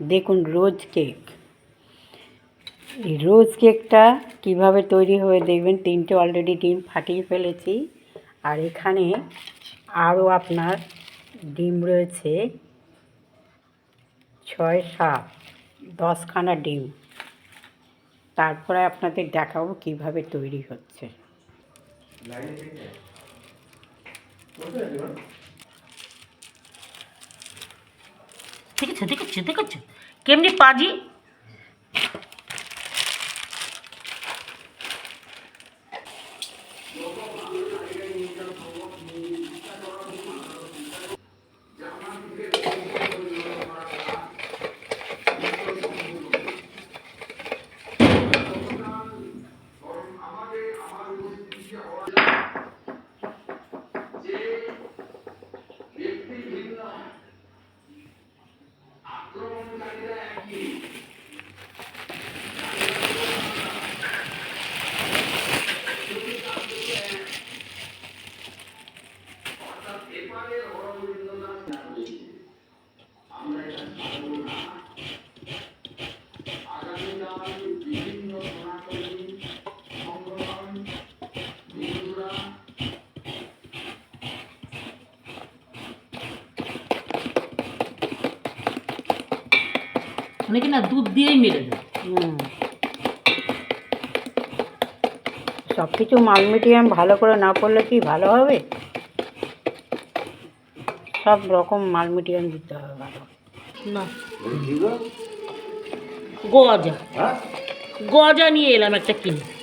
দেখুন রোজ কেক। এই রোজ কেকটা কীভাবে তৈরি হয়ে দেখবেন, তিনটে অলরেডি ডিম ফাটিয়ে ফেলেছি। আর এখানে আরও আপনার ডিম রয়েছে ছয়, সাত, দশখানা ডিম। তারপরে আপনাদের দেখাবো কীভাবে তৈরি হচ্ছে। আছে ঠিক আছে কেমনি পাজি? এবারের অনেকে না দুধ দিয়েই মেরে দেয় সব কিছু মাল মালমিডিয়াম ভালো করে না পড়লে কি ভালো হবে? সব রকম মাল মিটিয়াম দিতে হবে ভালো। না। গজা গজা নিয়ে এলাম একটা কিনে।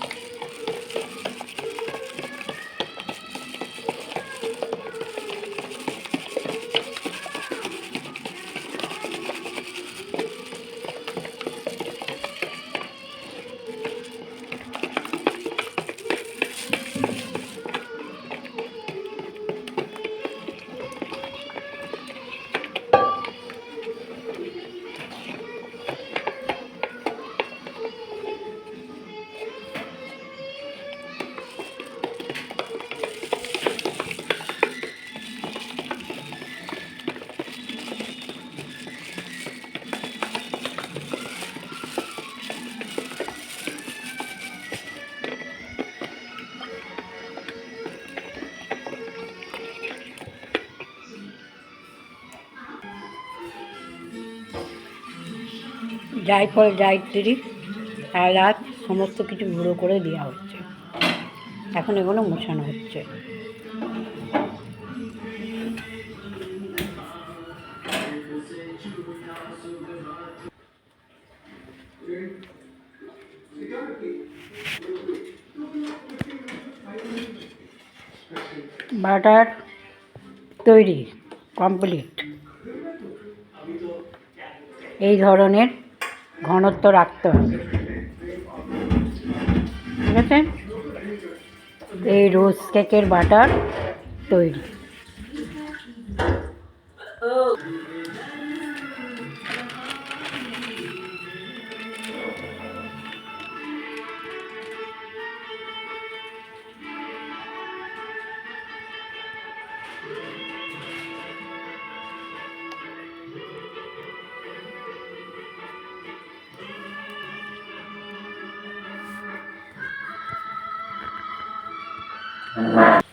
জায়ফল, জায়ত্রী এলাচ সমস্ত কিছু গুঁড়ো করে দেওয়া হচ্ছে। এখন এগুলো মোছানো হচ্ছে। বাটার তৈরি, কমপ্লিট। এই ধরনের ঘনত্ব রাখতে হবে ঠিক আছে এই রোজ কেকের বাটার তৈরি Thank you. mạng